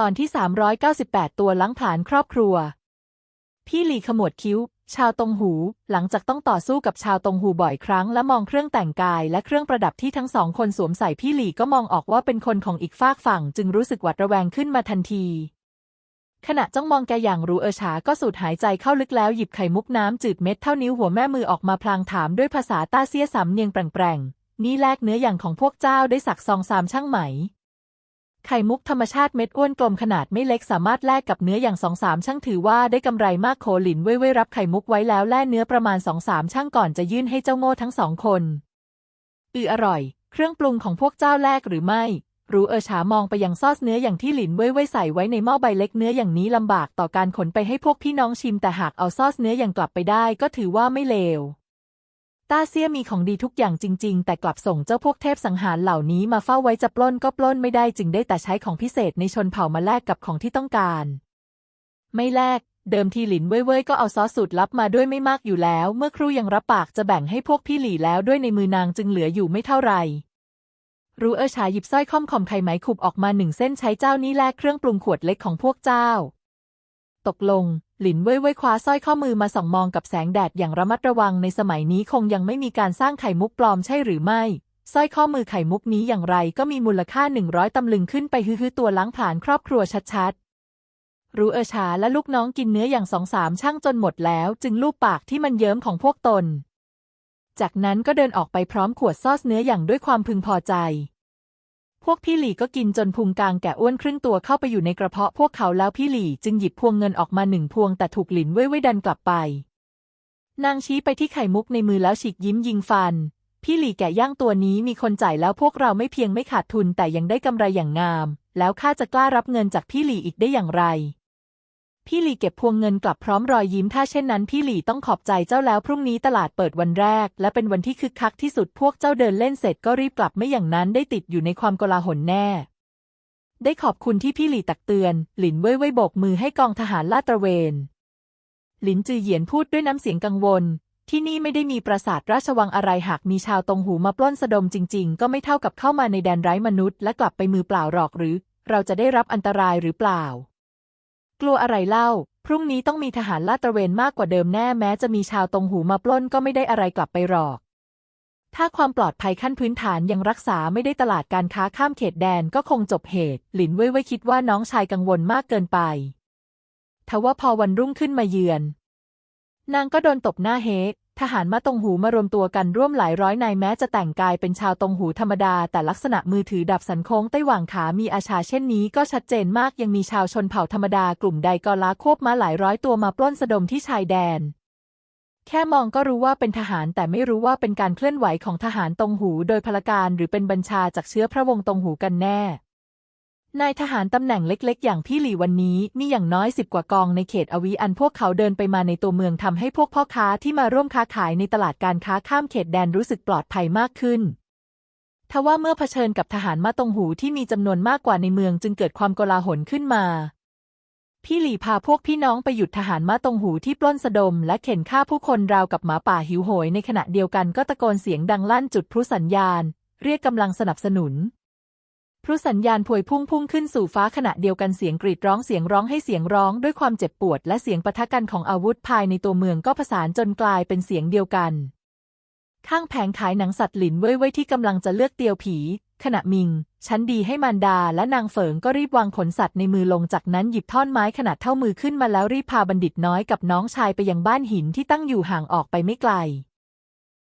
ตอนที่ 398 ตัวล้างผลาญครอบครัว พี่หลีขมวดคิ้ว ชาวตงหู หลังจากต้องต่อสู้กับชาวตงหูบ่อยครั้ง และมองเครื่องแต่งกายและเครื่องประดับที่ทั้งสองคนสวมใส่พี่หลีก็มองออกว่าเป็นคนของอีกฝากฝั่ง จึงรู้สึกหวาดระแวงขึ้นมาทันที ขณะจ้องมองแกอย่างรู้เออฉาก็สูดหายใจเข้าลึกแล้วหยิบไข่มุกน้ำจืดเม็ดเท่านิ้วหัวแม่มือออกมาพลางถามด้วยภาษาต้าเซียสำเนียงแปลงๆนี่แลกเนื้ออย่างของพวกเจ้าได้สักซองสามช่างไหม ไข่มุกธรรมชาติเม็ดอ้วนกลมขนาดไม่เล็กสามารถแลกกับเนื้ออย่างสองสามช่างถือว่าได้กำไรมากโคหลินเว่ยเว่ยรับไข่มุกไว้แล้วแล่เนื้อประมาณสองสามช่างก่อนจะยื่นให้เจ้าโง่ทั้งสองคนอืออร่อย เครื่องปรุงของพวกเจ้าแลกหรือไม่รู้เออฉามองไปยังซอสเนื้ออย่างที่หลินเว่ยเว่ยใส่ไว้ในหม้อใบเล็กเนื้ออย่างนี้ลำบากต่อการขนไปให้พวกพี่น้องชิมแต่หากเอาซอสเนื้ออย่างกลับไปได้ก็ถือว่าไม่เลว ต้าเซียมีของดีทุกอย่างจริง ๆ แต่กลับส่งเจ้าพวกเทพสังหารเหล่านี้มาเฝ้าไว้จะปล้นก็ปล้นไม่ได้จึงได้แต่ใช้ของพิเศษในชนเผ่ามาแลกกับของที่ต้องการ ไม่แลกเดิมทีหลินเว่ยเว่ยก็เอาซอสสูตรลับมาด้วยไม่มากอยู่แล้ว เมื่อครูยังรับปากจะแบ่งให้พวกพี่หลี่แล้วด้วยในมือนางจึงเหลืออยู่ไม่เท่าไหร่รู้เออชาหยิบสร้อยข้อมคอมไข่ไหมขุบออกมาหนึ่งเส้นใช้เจ้านี้แลกเครื่องปรุงขวดเล็กของพวกเจ้า ตกลง หลินเว่ยเว่ยคว้าสร้อยข้อมือมาส่องมองกับแสงแดดอย่างระมัดระวังในสมัยนี้คงยังไม่มีการสร้างไข่มุกปลอมใช่หรือไม่สร้อยข้อมือไข่มุกนี้อย่างไรก็มีมูลค่าหนึ่งร้อยตำลึงขึ้นไปฮือๆตัวล้างผลาญครอบครัวชัดๆ รู้เออชาและลูกน้องกินเนื้ออย่างสองสามช่างจนหมดแล้ว จึงลูบปากที่มันเยิ้มของพวกตน จากนั้นก็เดินออกไปพร้อมขวดซอสเนื้ออย่างด้วยความพึงพอใจ พวกพี่หลี่ก็กินจนพุงกลางแก่อ้วนครึ่งตัวเข้าไปอยู่ในกระเพาะพวกเขาแล้วพี่หลี่จึงหยิบพวงเงินออกมาหนึ่งพวงแต่ถูกหลินเว่ยเว่ยดันกลับไป นางชี้ไปที่ไข่มุกในมือแล้วฉีกยิ้มยิงฟัน พี่หลี่แก่ย่างตัวนี้มีคนจ่ายแล้วพวกเราไม่เพียงไม่ขาดทุนแต่ยังได้กำไรอย่างงาม แล้วข้าจะกล้ารับเงินจากพี่หลี่อีกได้อย่างไร พี่หลีเก็บพวงเงินกลับพร้อมรอยยิ้มถ้าเช่นนั้นพี่หลีต้องขอบใจเจ้าแล้วพรุ่งนี้ตลาดเปิดวันแรก และเป็นวันที่คึกคักที่สุดพวกเจ้าเดินเล่นเสร็จก็รีบกลับไม่อย่างนั้นได้ติดอยู่ในความกลาหลแน่ ได้ขอบคุณที่พี่หลีตักเตือน หลินเว่ยเว่ยโบกมือให้กองทหารลาดตระเวน หลินจือเหยียนพูดด้วยน้ำเสียงกังวล ที่นี่ไม่ได้มีปราสาทราชวังอะไรหากมีชาวตรงหูมาปล้นสะดมจริง ๆ ก็ไม่เท่ากับเข้ามาในแดนไร้มนุษย์และกลับไปมือเปล่าหรอกหรือ เราจะได้รับอันตรายหรือเปล่า กลัวอะไรเล่า พรุ่งนี้ต้องมีทหารลาดตระเวนมากกว่าเดิมแน่แม้จะมีชาวตรงหูมาปล้นก็ไม่ได้อะไรกลับไปหรอก ถ้าความปลอดภัยขั้นพื้นฐานยังรักษาไม่ได้ตลาดการค้าข้ามเขตแดนก็คงจบเหตุ หลินเว่ยเว่ยคิดว่าน้องชายกังวลมากเกินไป ทว่าพอวันรุ่งขึ้นมาเยือน นางก็โดนตบหน้าเฮกทหารมาตงหูมารวมตัวกันร่วมหลายร้อยนายแม้จะแต่งกายเป็นชาวตงหูธรรมดา แต่ลักษณะมือถือดับสันโค้งไต้หว่างขามีอาชาเช่นนี้ก็ชัดเจนมากยังมีชาวชนเผ่าธรรมดากลุ่มใดก็ล้าควบมาหลายร้อยตัวมาปล้นสะดมที่ชายแดน แค่มองก็รู้ว่าเป็นทหารแต่ไม่รู้ว่าเป็นการเคลื่อนไหวของทหารตงหูโดยพลการหรือเป็นบัญชาจากเชื้อพระวงศ์ตงหูกันแน่ นายทหารตำแหน่งเล็ก ๆ อย่างพี่หลี่วันนี้มีอย่างน้อยสิบกว่ากองในเขตอวีอันพวกเขาเดินไปมาในตัวเมืองทำให้พวกพ่อค้าที่มาร่วมค้าขายในตลาดการค้าข้ามเขตแดนรู้สึกปลอดภัยมากขึ้นทว่าเมื่อเผชิญกับทหารมาตงหูที่มีจำนวนมากกว่าในเมืองจึงเกิดความโกลาหลขึ้นมา พี่หลี่พาพวกพี่น้องไปหยุดทหารมาตงหูที่ปล้นสะดม และเข็นฆ่าผู้คนราวกับหมาป่าหิวโหยในขณะเดียวกันก็ตะโกนเสียงดังลั่นจุดพลุสัญญาณ เรียกกำลังสนับสนุน พลุสัญญาณพวยพุ่งพุ่งขึ้นสู่ฟ้าขณะเดียวกันเสียงกรีดร้องเสียงร้องให้เสียงร้องด้วยความเจ็บปวด และเสียงปะทะกันของอาวุธภายในตัวเมืองก็ผสานจนกลายเป็นเสียงเดียวกัน ข้างแผงขายหนังสัตว์หลินเว่ยเว่ยที่กำลังจะเลือกเตียวผี ขณะมิง ชั้นดีให้มารดาและนางเฟิงก็รีบวางขนสัตว์ในมือลงจากนั้นหยิบท่อนไม้ขนาดเท่ามือขึ้นมาแล้วรีบพาบัณฑิตน้อยกับน้องชายไปยังบ้านหินที่ตั้งอยู่ห่างออกไปไม่ไกล